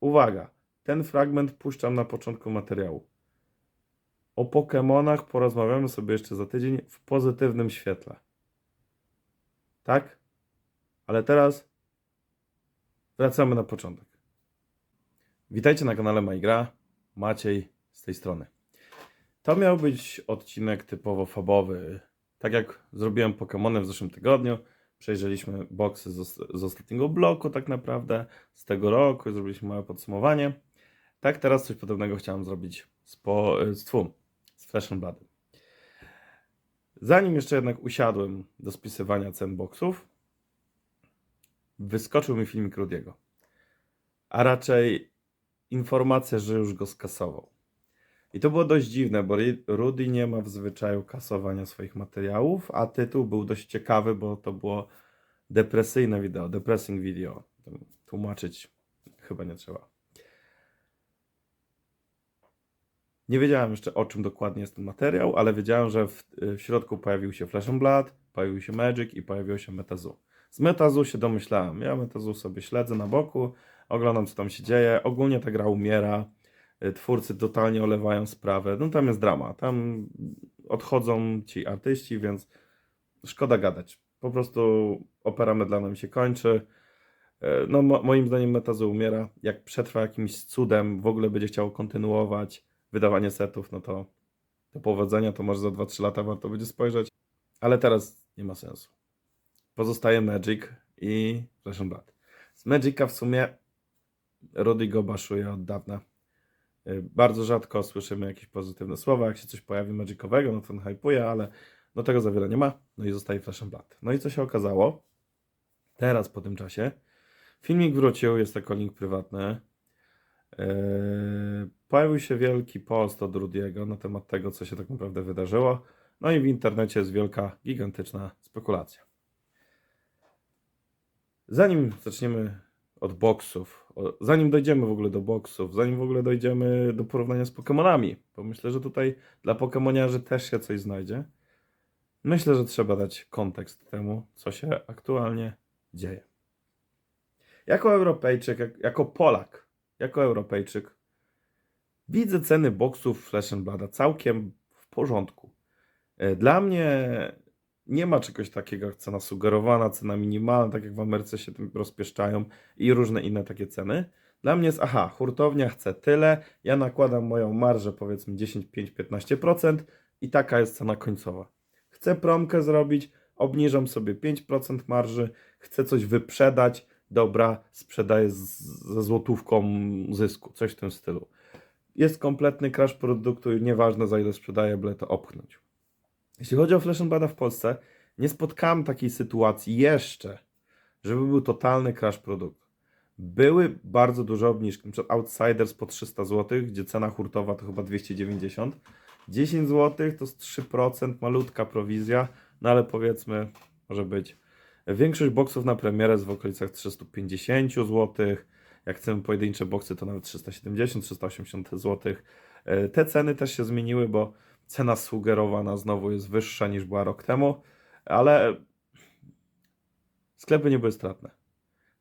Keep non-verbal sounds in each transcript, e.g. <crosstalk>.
uwaga, ten fragment puszczam na początku materiału. O Pokemonach porozmawiamy sobie jeszcze za tydzień w pozytywnym świetle. Tak? Ale teraz wracamy na początek. Witajcie na kanale Majgra. Maciej z tej strony. To miał być odcinek typowo fabowy. Tak jak zrobiłem Pokemony w zeszłym tygodniu, przejrzeliśmy boxy z, z ostatniego bloku tak naprawdę, z tego roku, zrobiliśmy małe podsumowanie. Tak teraz coś podobnego chciałem zrobić z, po, z, tfu, z Flash and. Zanim jeszcze jednak usiadłem do spisywania cen boxów, wyskoczył mi filmik Rudiego. A raczej informacja, że już go skasował. I to było dość dziwne, bo Rudy nie ma w zwyczaju kasowania swoich materiałów, a tytuł był dość ciekawy, bo to było depresyjne wideo, depressing video. Tłumaczyć chyba nie trzeba. Nie wiedziałem jeszcze o czym dokładnie jest ten materiał, ale wiedziałem, że w, w środku pojawił się Flash Blood, pojawił się Magic i pojawiło się Metazu. Z Metazu się domyślałem. Ja Metazu sobie śledzę na boku, oglądam co tam się dzieje. Ogólnie ta gra umiera. Y, Twórcy totalnie olewają sprawę. No tam jest drama. Tam odchodzą ci artyści, więc szkoda gadać. Po prostu opera mydlana mi się kończy. E, No, mo- moim zdaniem Metazu umiera. Jak przetrwa jakimś cudem, w ogóle będzie chciał kontynuować wydawanie setów, no to do powodzenia to może za 2-3 lata warto będzie spojrzeć. Ale teraz nie ma sensu. Pozostaje Magic i and Blood. Z Magica w sumie Rudy go baszuje od dawna. Y, Bardzo rzadko słyszymy jakieś pozytywne słowa. Jak się coś pojawi magicowego, no to on hypuje, ale no tego za wiele nie ma. No i zostaje Flash and Blood. No i co się okazało? Teraz po tym czasie filmik wrócił, jest to link prywatny. Yy, pojawił się wielki post od Rudiego na temat tego, co się tak naprawdę wydarzyło. No i w internecie jest wielka, gigantyczna spekulacja. Zanim zaczniemy od boksów, zanim dojdziemy w ogóle do boksów, zanim w ogóle dojdziemy do porównania z Pokemonami, bo myślę, że tutaj dla Pokemoniarzy też się coś znajdzie, myślę, że trzeba dać kontekst temu, co się aktualnie dzieje. Jako Europejczyk, jak, jako Polak, jako Europejczyk, widzę ceny boksów Flash Blooda całkiem w porządku. E, Dla mnie nie ma czegoś takiego jak cena sugerowana, cena minimalna, tak jak w Ameryce się tym rozpieszczają i różne inne takie ceny. Dla mnie jest, aha, hurtownia chce tyle, ja nakładam moją marżę powiedzmy 10, 5, 15% i taka jest cena końcowa. Chcę promkę zrobić, obniżam sobie 5% marży, chcę coś wyprzedać, dobra, sprzedaję z, ze złotówką zysku, coś w tym stylu. Jest kompletny crash produktu i nieważne za ile sprzedaję, byle to opchnąć. Jeśli chodzi o Flash Blooda w Polsce, nie spotkałem takiej sytuacji jeszcze, żeby był totalny crash produktu. Były bardzo duże obniżki, np. Outsiders po 300 zł, gdzie cena hurtowa to chyba 290. 10 zł to jest 3%, malutka prowizja, no ale powiedzmy, może być. Większość boksów na premierę jest w okolicach 350 zł. Jak chcemy pojedyncze boksy, to nawet 370-380 zł. E, Te ceny też się zmieniły, bo cena sugerowana znowu jest wyższa niż była rok temu, ale sklepy nie były stratne.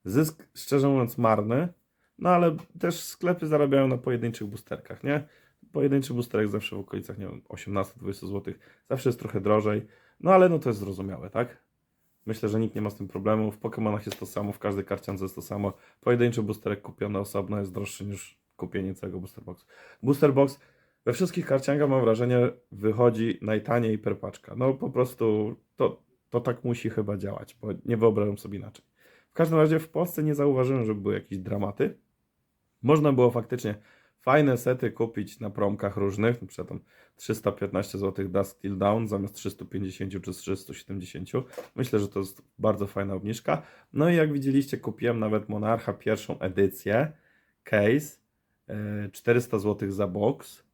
Zysk, szczerze mówiąc, marny, no ale też sklepy zarabiają na pojedynczych boosterkach, nie? Pojedynczy boosterek zawsze w okolicach, nie wiem, 18-20 zł, zawsze jest trochę drożej, no ale no to jest zrozumiałe, tak? Myślę, że nikt nie ma z tym problemu. W Pokémonach jest to samo, w każdej karciance jest to samo. Pojedynczy boosterek kupiony osobno jest droższy niż kupienie całego booster box we wszystkich karciankach mam wrażenie wychodzi najtaniej per paczka. No po prostu to, to tak musi chyba działać, bo nie wyobrażam sobie inaczej. W każdym razie w Polsce nie zauważyłem, żeby były jakieś dramaty. Można było faktycznie fajne sety kupić na promkach różnych, przykład tam 315 zł Dusk Till Down zamiast 350 czy 370. Myślę, że to jest bardzo fajna obniżka. No i jak widzieliście, kupiłem nawet Monarcha pierwszą edycję, case, e, 400 zł za box.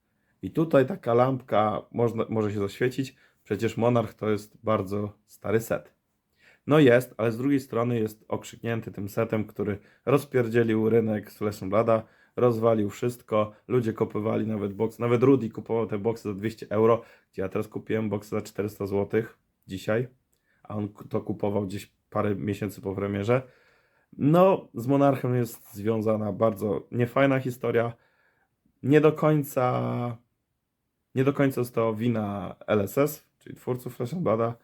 I tutaj taka lampka można, może się zaświecić. Przecież Monarch to jest bardzo stary set. No jest, ale z drugiej strony jest okrzyknięty tym setem, który rozpierdzielił rynek z Blooda, rozwalił wszystko, ludzie kupowali nawet box, nawet Rudy kupował te boxy za 200 euro, gdzie ja teraz kupiłem boxy za 400 zł dzisiaj, a on to kupował gdzieś parę miesięcy po premierze. No, z Monarchem jest związana bardzo niefajna historia. Nie do końca, nie do końca jest to wina LSS, czyli twórców Blooda,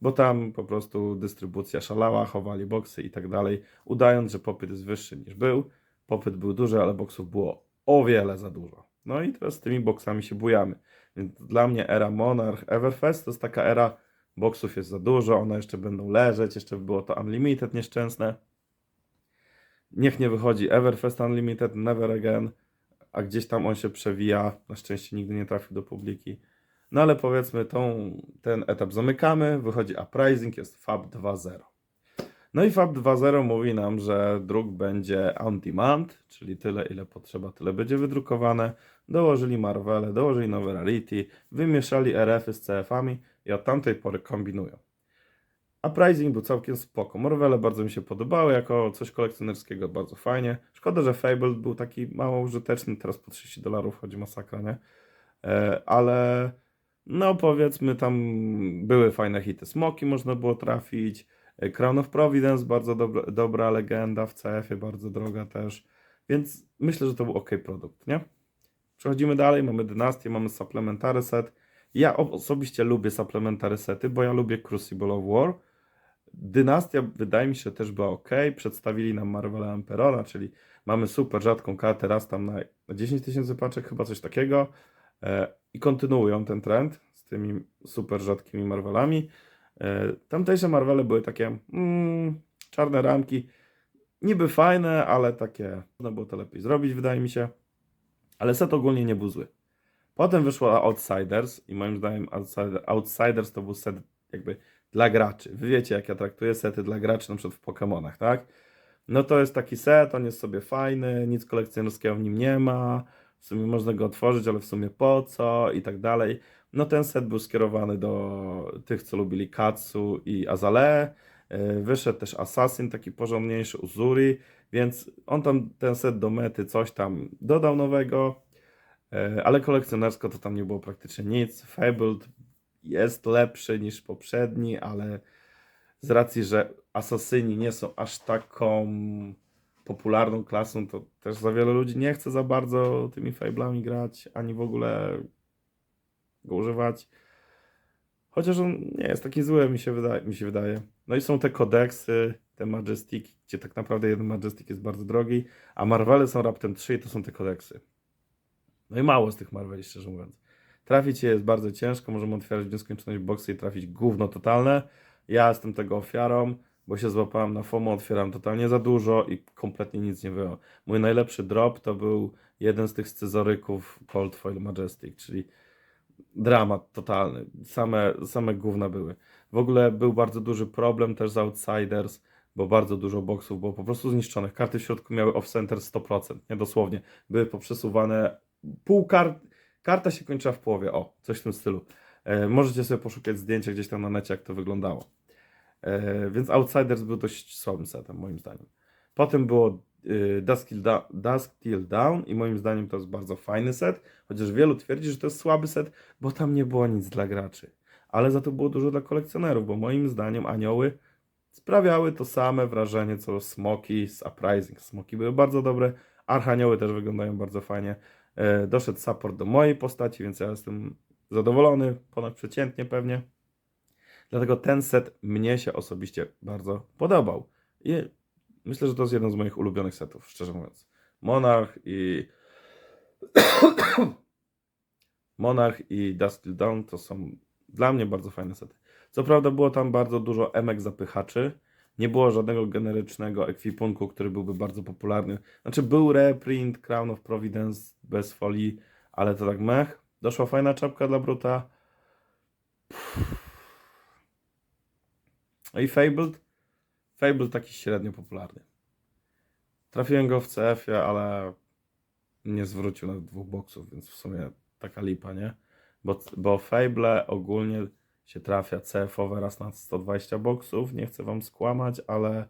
bo tam po prostu dystrybucja szalała, chowali boksy i tak dalej, udając, że popyt jest wyższy niż był. Popyt był duży, ale boksów było o wiele za dużo. No i teraz z tymi boksami się bujamy. Więc dla mnie era Monarch Everfest to jest taka era boksów jest za dużo, one jeszcze będą leżeć, jeszcze było to Unlimited nieszczęsne. Niech nie wychodzi Everfest Unlimited, Never Again, a gdzieś tam on się przewija. Na szczęście nigdy nie trafił do publiki. No ale powiedzmy, tą, ten etap zamykamy, wychodzi Uprising, jest Fab 2.0. No i Fab 2.0 mówi nam, że druk będzie on demand, czyli tyle ile potrzeba, tyle będzie wydrukowane. Dołożyli Marvele, dołożyli nowe Rarity, wymieszali RF-y z CF-ami i od tamtej pory kombinują. Uprising był całkiem spoko. Marvele bardzo mi się podobały, jako coś kolekcjonerskiego bardzo fajnie. Szkoda, że Fable był taki mało użyteczny, teraz po 30 dolarów chodzi masakra, nie? E, ale no powiedzmy tam były fajne hity. Smoki można było trafić, e, Crown of Providence, bardzo dobra, dobra legenda w CF-ie, bardzo droga też, więc myślę, że to był ok produkt, nie? Przechodzimy dalej, mamy dynastię, mamy supplementary set. Ja osobiście lubię supplementary sety, bo ja lubię Crucible of War. Dynastia wydaje mi się też była ok. Przedstawili nam Marvela Emperora, czyli mamy super rzadką kartę, raz tam na, na 10 tysięcy paczek, chyba coś takiego. E, I kontynuują ten trend z tymi super rzadkimi Marvelami. E, tamtejsze Marvele były takie mm, czarne ramki, niby fajne, ale takie, można było to lepiej zrobić, wydaje mi się. Ale set ogólnie nie był zły. Potem wyszło Outsiders i moim zdaniem Outsider, Outsiders to był set jakby dla graczy. Wy wiecie, jak ja traktuję sety dla graczy, na przykład w Pokémonach, tak? No to jest taki set, on jest sobie fajny, nic kolekcjonerskiego w nim nie ma, w sumie można go otworzyć, ale w sumie po co i tak dalej. No ten set był skierowany do tych, co lubili Katsu i Azale. E, Wyszedł też Assassin, taki porządniejszy, Uzuri, więc on tam ten set do mety coś tam dodał nowego, e, ale kolekcjonersko to tam nie było praktycznie nic. Fabled jest lepszy niż poprzedni, ale z racji, że asasyni nie są aż taką popularną klasą, to też za wiele ludzi nie chce za bardzo tymi fablami grać, ani w ogóle go używać. Chociaż on nie jest taki zły, mi się wydaje. Mi się wydaje. No i są te kodeksy, te Majestic, gdzie tak naprawdę jeden Majestic jest bardzo drogi, a Marvele są raptem 3 i to są te kodeksy. No i mało z tych Marveli, szczerze mówiąc. Trafić je jest bardzo ciężko, możemy otwierać w nieskończoność boxy i trafić gówno totalne. Ja jestem tego ofiarą, bo się złapałem na FOMO, otwieram totalnie za dużo i kompletnie nic nie wyjąłem. Mój najlepszy drop to był jeden z tych scyzoryków Cold Foil Majestic, czyli dramat totalny. Same, same gówna były. W ogóle był bardzo duży problem też z Outsiders, bo bardzo dużo boksów było po prostu zniszczonych. Karty w środku miały off-center 100%, nie dosłownie. Były poprzesuwane pół kart, karta się kończyła w połowie, o, coś w tym stylu. E, możecie sobie poszukać zdjęcia gdzieś tam na necie, jak to wyglądało. E, więc Outsiders był dość słabym setem, moim zdaniem. Potem było y, Dusk Till, Dusk Till Down i moim zdaniem to jest bardzo fajny set, chociaż wielu twierdzi, że to jest słaby set, bo tam nie było nic dla graczy. Ale za to było dużo dla kolekcjonerów, bo moim zdaniem anioły sprawiały to same wrażenie co smoki z Uprising. Smoki były bardzo dobre, archanioły też wyglądają bardzo fajnie. E, doszedł support do mojej postaci, więc ja jestem zadowolony, ponadprzeciętnie pewnie. Dlatego ten set mnie się osobiście bardzo podobał. I myślę, że to jest jeden z moich ulubionych setów, szczerze mówiąc. Monarch i <coughs> Monarch i Dust Dawn to są dla mnie bardzo fajne sety. Co prawda było tam bardzo dużo emek zapychaczy. Nie było żadnego generycznego ekwipunku, który byłby bardzo popularny. Znaczy był reprint Crown of Providence bez folii, ale to tak mech. Doszła fajna czapka dla Bruta. No i Fabled? Fabled taki średnio popularny. Trafiłem go w CF-ie, ale nie zwrócił nawet dwóch boksów, więc w sumie taka lipa, nie? Bo, bo Fable ogólnie się trafia CF-owe raz na 120 boksów, nie chcę wam skłamać, ale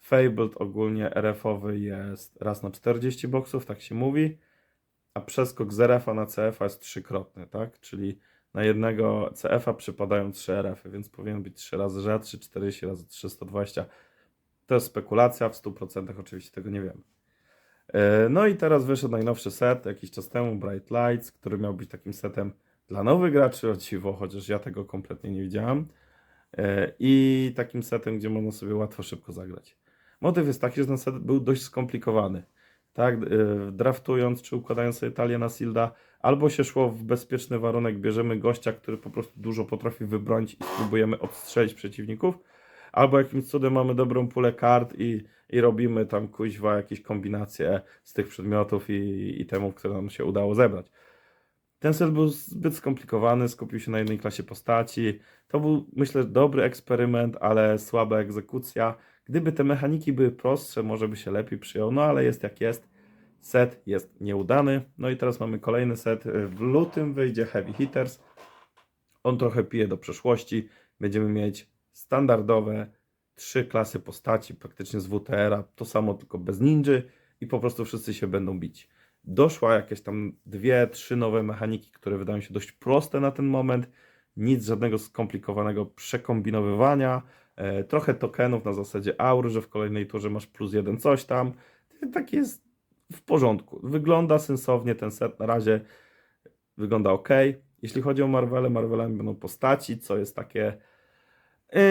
Fabled ogólnie RF-owy jest raz na 40 boksów, tak się mówi, a przeskok z RF-a na CF-a jest trzykrotny, tak? Czyli na jednego CF-a przypadają 3 RF-y, więc powinien być 3 razy rzadszy, 40 razy 320. To jest spekulacja, w 100% oczywiście tego nie wiemy. E, No i teraz wyszedł najnowszy set jakiś czas temu, Bright Lights, który miał być takim setem dla nowych graczy, o dziwo, chociaż ja tego kompletnie nie widziałem. E, I takim setem, gdzie można sobie łatwo, szybko zagrać. Motyw jest taki, że ten set był dość skomplikowany. Tak, e, draftując czy układając sobie talię na Silda, albo się szło w bezpieczny warunek, bierzemy gościa, który po prostu dużo potrafi wybronić i spróbujemy odstrzelić przeciwników, albo jakimś cudem mamy dobrą pulę kart i, i robimy tam kuźwa jakieś kombinacje z tych przedmiotów i, i temu, które nam się udało zebrać. Ten set był zbyt skomplikowany, skupił się na jednej klasie postaci. To był, myślę, dobry eksperyment, ale słaba egzekucja. Gdyby te mechaniki były prostsze, może by się lepiej przyjął, no ale jest jak jest. Set jest nieudany. No i teraz mamy kolejny set. W lutym wyjdzie Heavy Hitters. On trochę pije do przeszłości. Będziemy mieć standardowe trzy klasy postaci, praktycznie z WTR-a. To samo, tylko bez ninży i po prostu wszyscy się będą bić. Doszła jakieś tam dwie, trzy nowe mechaniki, które wydają się dość proste na ten moment. Nic żadnego skomplikowanego przekombinowywania. E, trochę tokenów na zasadzie aur, że w kolejnej turze masz plus jeden coś tam. Tak jest w porządku. Wygląda sensownie ten set na razie. Wygląda ok. Jeśli chodzi o Marvele, Marvelami będą postaci, co jest takie. Yy,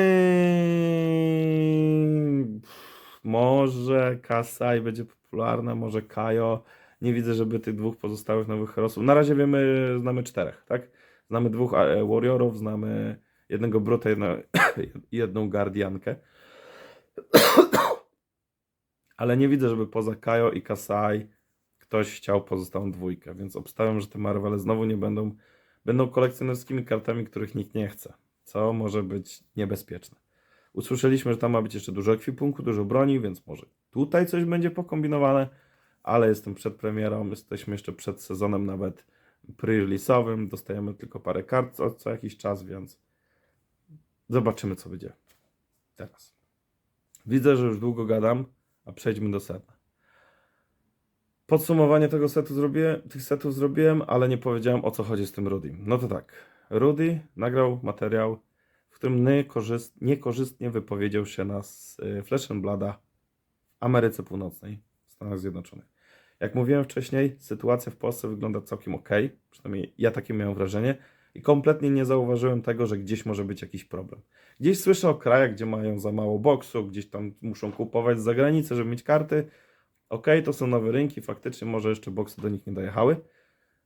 może Kasai będzie popularna, może Kajo. Nie widzę, żeby tych dwóch pozostałych nowych herosów. Na razie wiemy, znamy czterech, tak? Znamy dwóch e, Warriorów, znamy jednego Bruta, jedno, <coughs> jedną Guardiankę. <coughs> Ale nie widzę, żeby poza Kajo i Kasai ktoś chciał pozostałą dwójkę, więc obstawiam, że te Marvele znowu nie będą, będą kolekcjonerskimi kartami, których nikt nie chce, co może być niebezpieczne. Usłyszeliśmy, że tam ma być jeszcze dużo ekwipunku, dużo broni, więc może tutaj coś będzie pokombinowane, ale jestem przed premierą, jesteśmy jeszcze przed sezonem nawet pre-release'owym, dostajemy tylko parę kart co, co jakiś czas, więc zobaczymy co będzie teraz. Widzę, że już długo gadam, a przejdźmy do sedna. Podsumowanie tego setu zrobiłem, tych setów zrobiłem, ale nie powiedziałem o co chodzi z tym Rudy. No to tak, Rudy nagrał materiał, w którym niekorzyst, niekorzystnie wypowiedział się na y, Flesh and Blooda w Ameryce Północnej, Stanach Zjednoczonych. Jak mówiłem wcześniej, sytuacja w Polsce wygląda całkiem ok, przynajmniej ja takie miałem wrażenie i kompletnie nie zauważyłem tego, że gdzieś może być jakiś problem. Gdzieś słyszę o krajach, gdzie mają za mało boksu, gdzieś tam muszą kupować z zagranicy, żeby mieć karty. Ok, to są nowe rynki, faktycznie może jeszcze boksy do nich nie dojechały.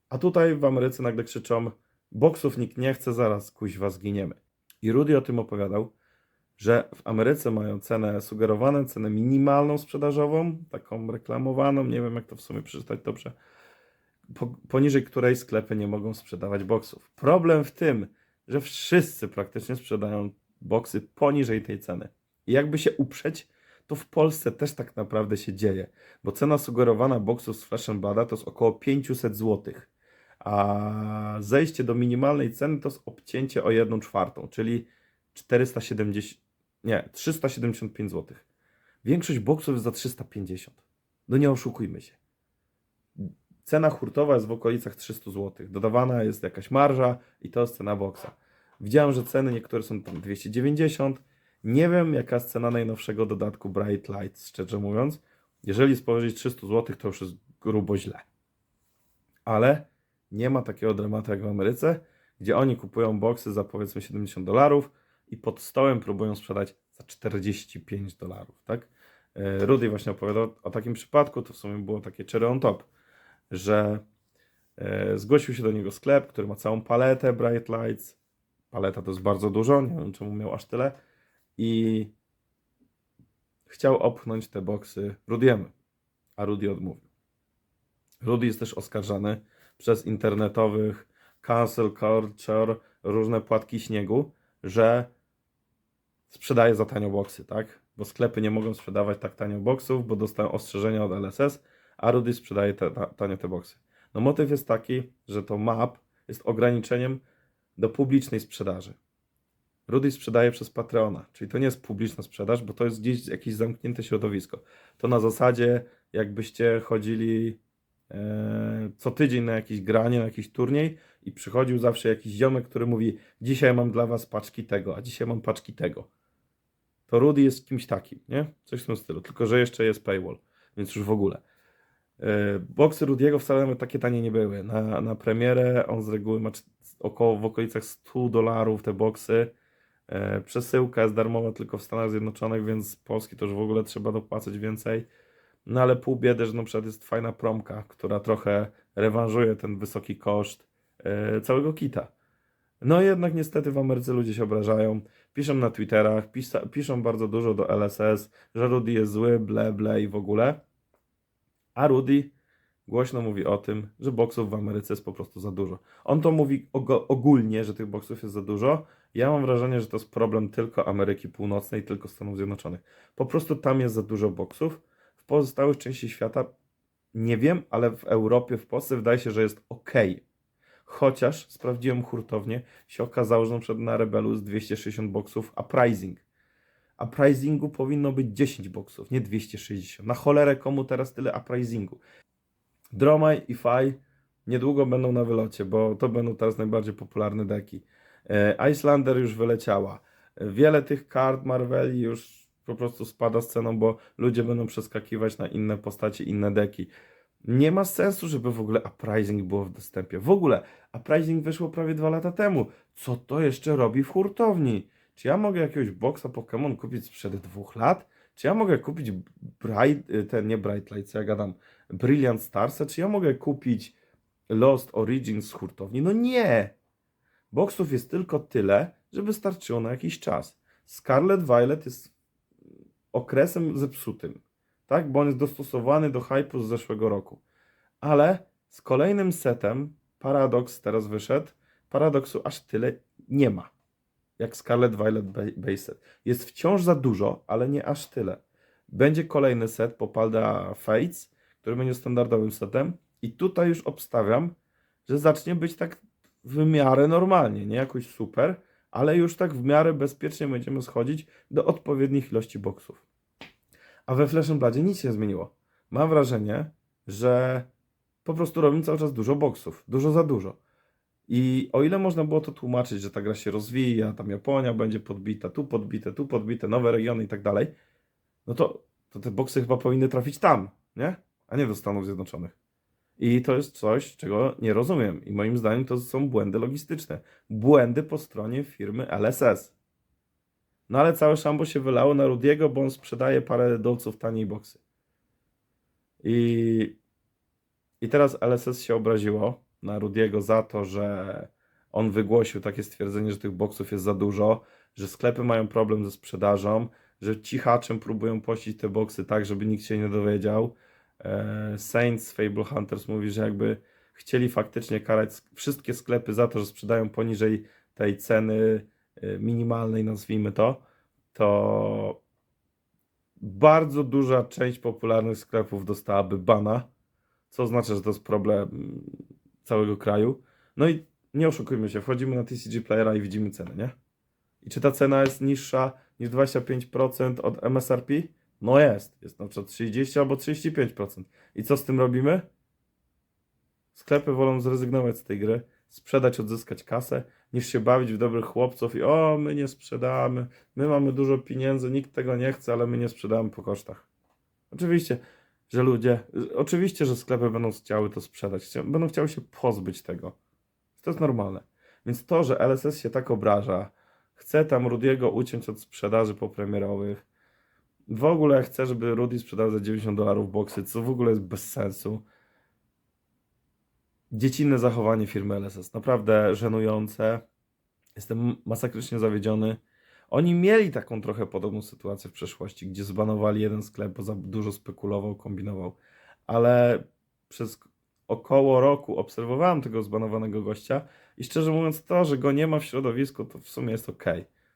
A tutaj w Ameryce nagle krzyczą, boksów nikt nie chce, zaraz kuźwa zginiemy. I Rudy o tym opowiadał, że w Ameryce mają cenę sugerowaną, cenę minimalną sprzedażową, taką reklamowaną, nie wiem jak to w sumie przeczytać dobrze, po, poniżej której sklepy nie mogą sprzedawać boksów. Problem w tym, że wszyscy praktycznie sprzedają boksy poniżej tej ceny. I jakby się uprzeć, to w Polsce też tak naprawdę się dzieje, bo cena sugerowana boksów z Flash Blooda to jest około 500 zł, a zejście do minimalnej ceny to jest obcięcie o 1 czwartą, czyli 470, nie, 375 zł. Większość boksów jest za 350. No nie oszukujmy się. Cena hurtowa jest w okolicach 300 zł. Dodawana jest jakaś marża i to jest cena boksa. Widziałem, że ceny niektóre są tam 290. Nie wiem, jaka jest cena najnowszego dodatku Bright Lights, szczerze mówiąc. Jeżeli spojrzeć 300 zł, to już jest grubo źle. Ale nie ma takiego dramatu jak w Ameryce, gdzie oni kupują boksy za powiedzmy 70 dolarów i pod stołem próbują sprzedać za 45 dolarów, tak? E, Rudy właśnie opowiadał o takim przypadku, to w sumie było takie cherry on top, że e, zgłosił się do niego sklep, który ma całą paletę Bright Lights. Paleta to jest bardzo dużo, nie wiem czemu miał aż tyle. I chciał opchnąć te boksy Rudiemu, a Rudy odmówił. Rudy jest też oskarżany przez internetowych cancel culture, różne płatki śniegu, że sprzedaje za tanio boksy, tak? Bo sklepy nie mogą sprzedawać tak tanio boksów, bo dostają ostrzeżenia od LSS, a Rudy sprzedaje te, ta, tanio te boksy. No motyw jest taki, że to map jest ograniczeniem do publicznej sprzedaży. Rudy sprzedaje przez Patreona, czyli to nie jest publiczna sprzedaż, bo to jest gdzieś jakieś zamknięte środowisko. To na zasadzie, jakbyście chodzili co tydzień na jakieś granie, na jakiś turniej i przychodził zawsze jakiś ziomek, który mówi: Dzisiaj mam dla was paczki tego, a dzisiaj mam paczki tego. to Rudy jest kimś takim, nie? Coś w tym stylu, tylko że jeszcze jest paywall, więc już w ogóle. Yy, Boksy Rudiego wcale takie tanie nie były. Na, na premierę on z reguły ma około w okolicach 100 dolarów te boksy. E, Przesyłka jest darmowa tylko w Stanach Zjednoczonych, więc z Polski to już w ogóle trzeba dopłacać więcej. No ale pół biedy, że na przykład jest fajna promka, która trochę rewanżuje ten wysoki koszt e, całego kita. No jednak niestety w Ameryce ludzie się obrażają, piszą na Twitterach, pisa, piszą bardzo dużo do LSS, że Rudy jest zły, ble, ble i w ogóle. A Rudy głośno mówi o tym, że boksów w Ameryce jest po prostu za dużo. On to mówi ogólnie, że tych boksów jest za dużo. Ja mam wrażenie, że to jest problem tylko Ameryki Północnej, tylko Stanów Zjednoczonych. Po prostu tam jest za dużo boksów. W pozostałych części świata nie wiem, ale w Europie, w Polsce wydaje się, że jest ok. Chociaż sprawdziłem hurtownie, się okazało, że na przykład na Rebelu jest 260 boksów. A prizingu powinno być 10 boksów, nie 260. Na cholerę komu teraz tyle uprisingu? Dromaj i Faj niedługo będą na wylocie, bo to będą teraz najbardziej popularne deki. E, Icelander już wyleciała. Wiele tych kart Marveli już po prostu spada z ceną, bo ludzie będą przeskakiwać na inne postacie, inne deki. Nie ma sensu, żeby w ogóle Uprising było w dostępie. W ogóle Uprising wyszło prawie dwa lata temu. Co to jeszcze robi w hurtowni? Czy ja mogę jakiegoś boxa Pokémon kupić sprzed dwóch lat? Czy ja mogę kupić Bright, y, ten nie Bright Light, co ja gadam, Brilliant Starsa? Czy ja mogę kupić Lost Origins z hurtowni? No nie! Boxów jest tylko tyle, żeby starczyło na jakiś czas. Scarlet Violet jest okresem zepsutym, tak? Bo on jest dostosowany do hype'u z zeszłego roku. Ale z kolejnym setem Paradox teraz wyszedł. Paradoksu aż tyle nie ma. Jak Scarlet Violet ba- Base Set. Jest wciąż za dużo, ale nie aż tyle. Będzie kolejny set Popalda Fates, który będzie standardowym setem. I tutaj już obstawiam, że zacznie być tak w miarę normalnie, nie jakoś super, ale już tak w miarę bezpiecznie będziemy schodzić do odpowiednich ilości boksów. A we Flash and nic się nie zmieniło. Mam wrażenie, że po prostu robimy cały czas dużo boksów, dużo za dużo. I o ile można było to tłumaczyć, że ta gra się rozwija, tam Japonia będzie podbita, tu podbite, tu podbite, nowe regiony i tak dalej, no to, to te boksy chyba powinny trafić tam, nie? A nie do Stanów Zjednoczonych. I to jest coś, czego nie rozumiem. I moim zdaniem to są błędy logistyczne. Błędy po stronie firmy LSS. No ale całe szambo się wylało na Rudiego, bo on sprzedaje parę dolców taniej boksy. I, I teraz LSS się obraziło na Rudiego za to, że on wygłosił takie stwierdzenie, że tych boksów jest za dużo, że sklepy mają problem ze sprzedażą, że cichaczem próbują pościć te boksy tak, żeby nikt się nie dowiedział. E, Saints Fable Hunters mówi, że jakby chcieli faktycznie karać wszystkie sklepy za to, że sprzedają poniżej tej ceny minimalnej, nazwijmy to, to bardzo duża część popularnych sklepów dostałaby bana, co oznacza, że to jest problem całego kraju. No i nie oszukujmy się, wchodzimy na TCG Playera i widzimy cenę, nie? I czy ta cena jest niższa niż 25% od MSRP? No jest. Jest na przykład 30 albo 35%. I co z tym robimy? Sklepy wolą zrezygnować z tej gry, sprzedać, odzyskać kasę, niż się bawić w dobrych chłopców i o, my nie sprzedamy, my mamy dużo pieniędzy, nikt tego nie chce, ale my nie sprzedamy po kosztach. Oczywiście, że ludzie, oczywiście, że sklepy będą chciały to sprzedać, będą chciały się pozbyć tego. To jest normalne. Więc to, że LSS się tak obraża, chce tam Rudiego uciąć od sprzedaży popremierowych, w ogóle chce, żeby Rudy sprzedał za 90 dolarów boksy, co w ogóle jest bez sensu. Dziecinne zachowanie firmy LSS, naprawdę żenujące. Jestem masakrycznie zawiedziony. Oni mieli taką trochę podobną sytuację w przeszłości, gdzie zbanowali jeden sklep, bo za dużo spekulował, kombinował. Ale przez około roku obserwowałem tego zbanowanego gościa i szczerze mówiąc, to, że go nie ma w środowisku, to w sumie jest ok.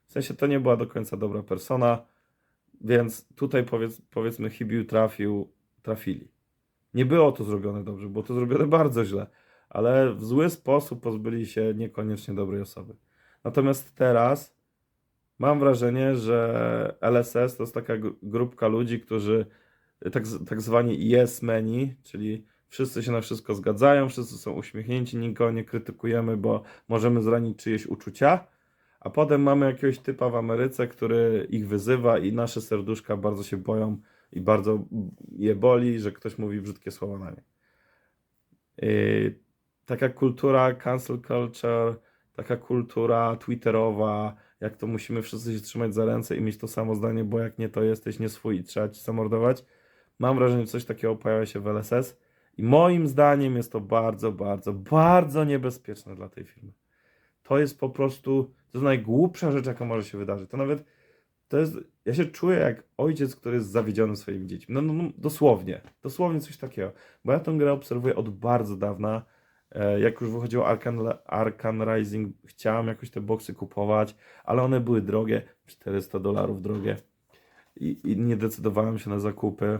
W sensie to nie była do końca dobra persona, więc tutaj powiedz, powiedzmy Hibiu trafił, trafili. Nie było to zrobione dobrze, było to zrobione bardzo źle, ale w zły sposób pozbyli się niekoniecznie dobrej osoby. Natomiast teraz mam wrażenie, że LSS to jest taka gr- grupka ludzi, którzy tak, tak zwani yes meni, czyli wszyscy się na wszystko zgadzają, wszyscy są uśmiechnięci, nikogo nie krytykujemy, bo możemy zranić czyjeś uczucia, A potem mamy jakiegoś typa w Ameryce, który ich wyzywa i nasze serduszka bardzo się boją i bardzo je boli, że ktoś mówi brzydkie słowa na nie. Yy, taka kultura cancel culture, taka kultura twitterowa, jak to musimy wszyscy się trzymać za ręce i mieć to samo zdanie, bo jak nie, to jesteś nie swój i trzeba ci zamordować. Mam wrażenie, że coś takiego pojawia się w LSS i moim zdaniem jest to bardzo, bardzo, bardzo niebezpieczne dla tej firmy. To jest po prostu, to jest najgłupsza rzecz, jaka może się wydarzyć. To nawet, to jest, ja się czuję jak ojciec, który jest zawiedziony swoimi dziećmi. No, no, no dosłownie, dosłownie coś takiego. Bo ja tę grę obserwuję od bardzo dawna. E, Jak już wychodziło Arkan, Rising, chciałem jakoś te boksy kupować, ale one były drogie, 400 dolarów drogie. I, I nie decydowałem się na zakupy.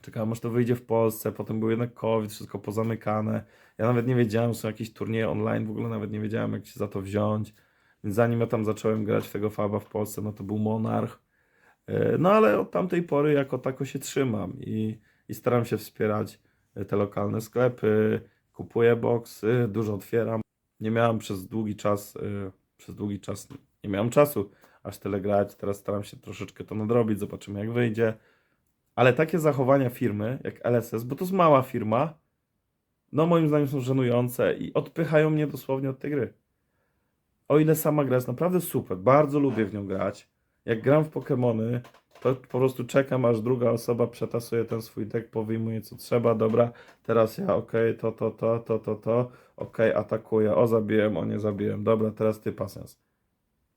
Czekałem aż to wyjdzie w Polsce, potem był jednak COVID, wszystko pozamykane. Ja nawet nie wiedziałem, są jakieś turnieje online, w ogóle nawet nie wiedziałem, jak się za to wziąć. Więc zanim ja tam zacząłem grać w tego Faba w Polsce, no to był Monarch. E, No ale od tamtej pory jako tako się trzymam i, i staram się wspierać e, te lokalne sklepy, kupuję boksy, dużo otwieram. Nie miałem przez długi czas, e, przez długi czas nie miałem czasu aż tyle grać. Teraz staram się troszeczkę to nadrobić, zobaczymy jak wyjdzie. Ale takie zachowania firmy jak LSS, bo to jest mała firma, no moim zdaniem są żenujące i odpychają mnie dosłownie od tej gry. O ile sama gra jest naprawdę super, bardzo lubię w nią grać. Jak gram w Pokémony, to po prostu czekam, aż druga osoba przetasuje ten swój deck, powyjmuje co trzeba, dobra, teraz ja, okej, to, to, to, to, to, to, okej, atakuję, o zabiłem, o nie zabiłem, dobra, teraz ty pasens.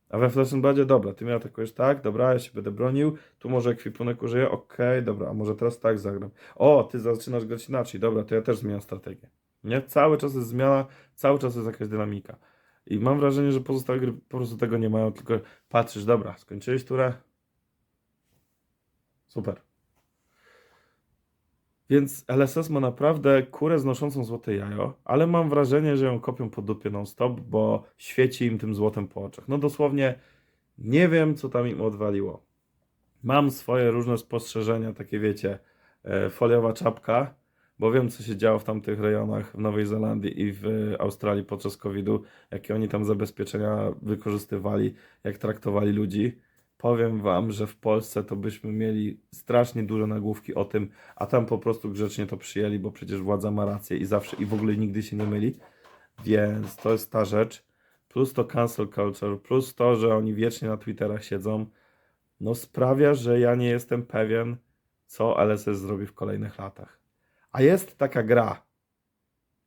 A we Flash dobra, ty mnie atakujesz tak, dobra, ja się będę bronił, tu może ekwipunek użyję, okej, dobra, a może teraz tak zagram. O, ty zaczynasz grać inaczej, dobra, to ja też zmieniam strategię. Nie? Cały czas jest zmiana, cały czas jest jakaś dynamika. I mam wrażenie, że pozostałe gry po prostu tego nie mają, tylko patrzysz, dobra, skończyłeś turę? Super. Więc LSS ma naprawdę kurę znoszącą złote jajo, ale mam wrażenie, że ją kopią po dupie non-stop, bo świeci im tym złotem po oczach. No dosłownie nie wiem, co tam im odwaliło. Mam swoje różne spostrzeżenia, takie wiecie, e, foliowa czapka, bo wiem, co się działo w tamtych rejonach w Nowej Zelandii i w Australii podczas COVID-u, jakie oni tam zabezpieczenia wykorzystywali, jak traktowali ludzi. Powiem wam, że w Polsce to byśmy mieli strasznie duże nagłówki o tym, a tam po prostu grzecznie to przyjęli, bo przecież władza ma rację i zawsze i w ogóle nigdy się nie myli. Więc to jest ta rzecz. Plus to cancel culture, plus to, że oni wiecznie na Twitterach siedzą, no sprawia, że ja nie jestem pewien, co LSS zrobi w kolejnych latach. A jest taka gra,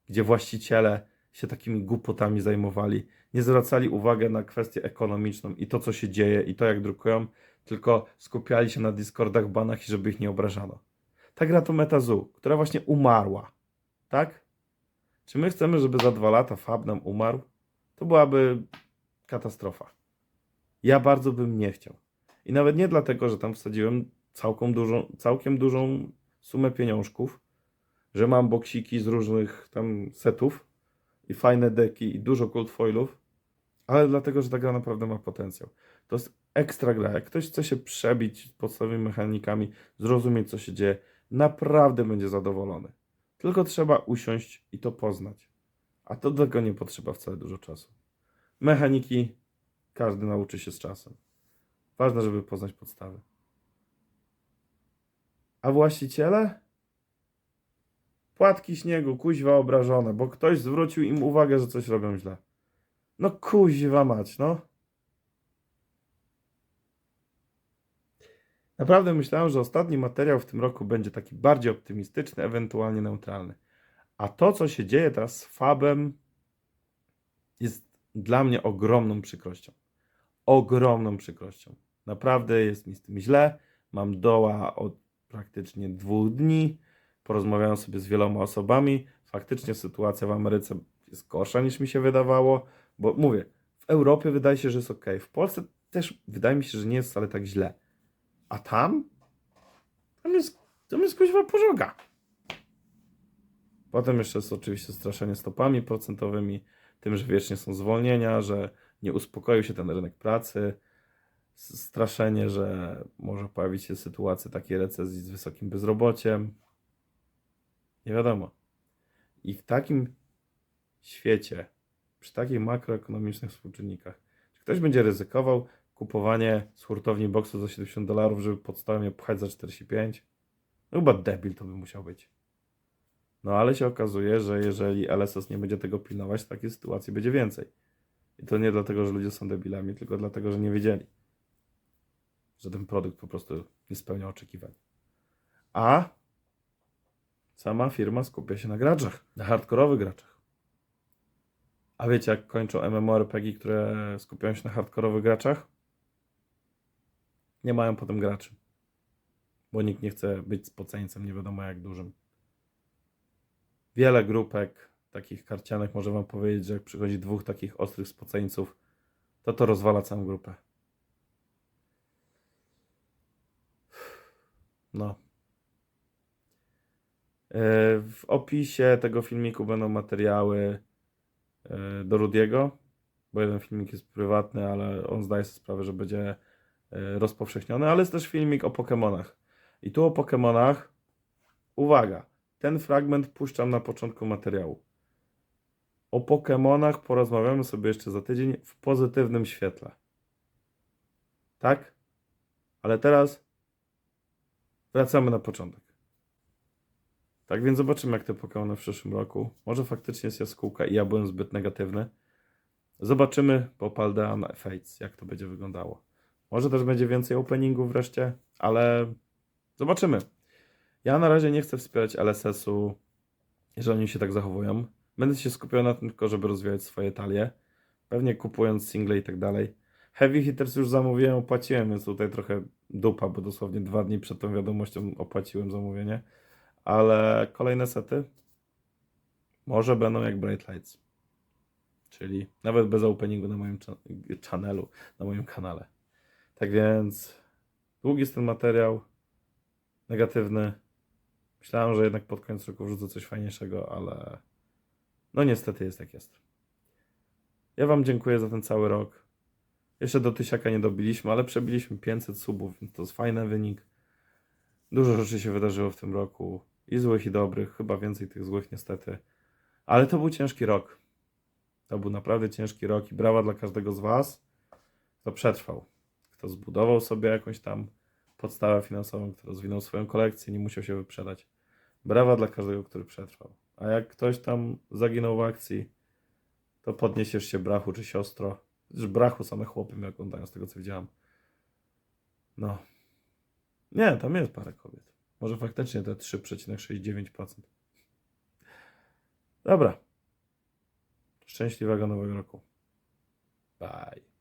gdzie właściciele się takimi głupotami zajmowali, nie zwracali uwagi na kwestię ekonomiczną i to, co się dzieje, i to, jak drukują, tylko skupiali się na Discordach, banach i żeby ich nie obrażano. Ta gra to MetaZoo, która właśnie umarła. Tak? Czy my chcemy, żeby za dwa lata Fab nam umarł? To byłaby katastrofa. Ja bardzo bym nie chciał. I nawet nie dlatego, że tam wsadziłem całkiem dużą, całkiem dużą sumę pieniążków, że mam boksiki z różnych tam setów i fajne deki i dużo cold foilów, ale dlatego, że ta gra naprawdę ma potencjał. To jest ekstra gra. Jak ktoś chce się przebić podstawowymi mechanikami, zrozumieć co się dzieje, naprawdę będzie zadowolony. Tylko trzeba usiąść i to poznać. A to do tego nie potrzeba wcale dużo czasu. Mechaniki każdy nauczy się z czasem. Ważne, żeby poznać podstawy. A właściciele? Płatki śniegu, kuźwa obrażone, bo ktoś zwrócił im uwagę, że coś robią źle. No kuźwa mać, no. Naprawdę myślałem, że ostatni materiał w tym roku będzie taki bardziej optymistyczny, ewentualnie neutralny. A to, co się dzieje teraz z Fabem, jest dla mnie ogromną przykrością. Ogromną przykrością. Naprawdę jest mi z tym źle. Mam doła od praktycznie dwóch dni. Porozmawiałem sobie z wieloma osobami. Faktycznie sytuacja w Ameryce jest gorsza niż mi się wydawało, bo mówię, w Europie wydaje się, że jest ok. W Polsce też wydaje mi się, że nie jest wcale tak źle. A tam? Tam jest, tam jest kuźwa pożoga. Potem jeszcze jest oczywiście straszenie stopami procentowymi, tym, że wiecznie są zwolnienia, że nie uspokoił się ten rynek pracy, straszenie, że może pojawić się sytuacja takiej recesji z wysokim bezrobociem. Nie wiadomo. I w takim świecie, przy takich makroekonomicznych współczynnikach, Ktoś będzie ryzykował kupowanie z hurtowni boksu za 70 dolarów, żeby podstawę pchać za 45. No chyba debil to by musiał być. No ale się okazuje, że jeżeli LSS nie będzie tego pilnować, takiej sytuacji będzie więcej. I to nie dlatego, że ludzie są debilami, tylko dlatego, że nie wiedzieli, że ten produkt po prostu nie spełnia oczekiwań. A sama firma skupia się na graczach, na hardkorowych graczach. A wiecie, jak kończą MMORPG, które skupiają się na hardkorowych graczach? Nie mają potem graczy. Bo nikt nie chce być spoceńcem, nie wiadomo jak dużym. Wiele grupek takich karcianek może wam powiedzieć, że jak przychodzi dwóch takich ostrych spoceńców, to to rozwala całą grupę. No. E, W opisie tego filmiku będą materiały e, do Rudiego, bo jeden filmik jest prywatny, ale on zdaje sobie sprawę, że będzie e, rozpowszechniony, ale jest też filmik o Pokémonach. I tu o Pokémonach, uwaga, ten fragment puszczam na początku materiału. O Pokémonach porozmawiamy sobie jeszcze za tydzień w pozytywnym świetle. Tak? Ale teraz wracamy na początek. Tak więc zobaczymy, jak te Pokémony w przyszłym roku. Może faktycznie jest jaskółka i ja byłem zbyt negatywny. Zobaczymy po Paldean Fates, jak to będzie wyglądało. Może też będzie więcej openingów wreszcie, ale zobaczymy. Ja na razie nie chcę wspierać LSS-u, jeżeli oni się tak zachowują. Będę się skupiał na tym tylko, żeby rozwijać swoje talie. Pewnie kupując single i tak dalej. Heavy Hitters już zamówiłem, opłaciłem, więc tutaj trochę dupa, bo dosłownie dwa dni przed tą wiadomością opłaciłem zamówienie. Ale kolejne sety może będą jak Bright Lights. Czyli nawet bez openingu na moim channelu, na moim kanale. Tak więc długi jest ten materiał, negatywny. Myślałem, że jednak pod koniec roku wrzucę coś fajniejszego, ale no niestety jest jak jest. Ja Wam dziękuję za ten cały rok. Jeszcze do tysiaka nie dobiliśmy, ale przebiliśmy 500 subów, więc to jest fajny wynik. Dużo rzeczy się wydarzyło w tym roku. I złych, i dobrych. Chyba więcej tych złych niestety. Ale to był ciężki rok. To był naprawdę ciężki rok i brawa dla każdego z Was, kto przetrwał. Kto zbudował sobie jakąś tam podstawę finansową, kto rozwinął swoją kolekcję, nie musiał się wyprzedać. Brawa dla każdego, który przetrwał. A jak ktoś tam zaginął w akcji, to podniesiesz się brachu czy siostro. Już brachu same chłopy mnie oglądają z tego co widziałem. No. Nie, tam jest parę kobiet. Może faktycznie te 3,69%. Dobra. Szczęśliwego nowego roku. Bye.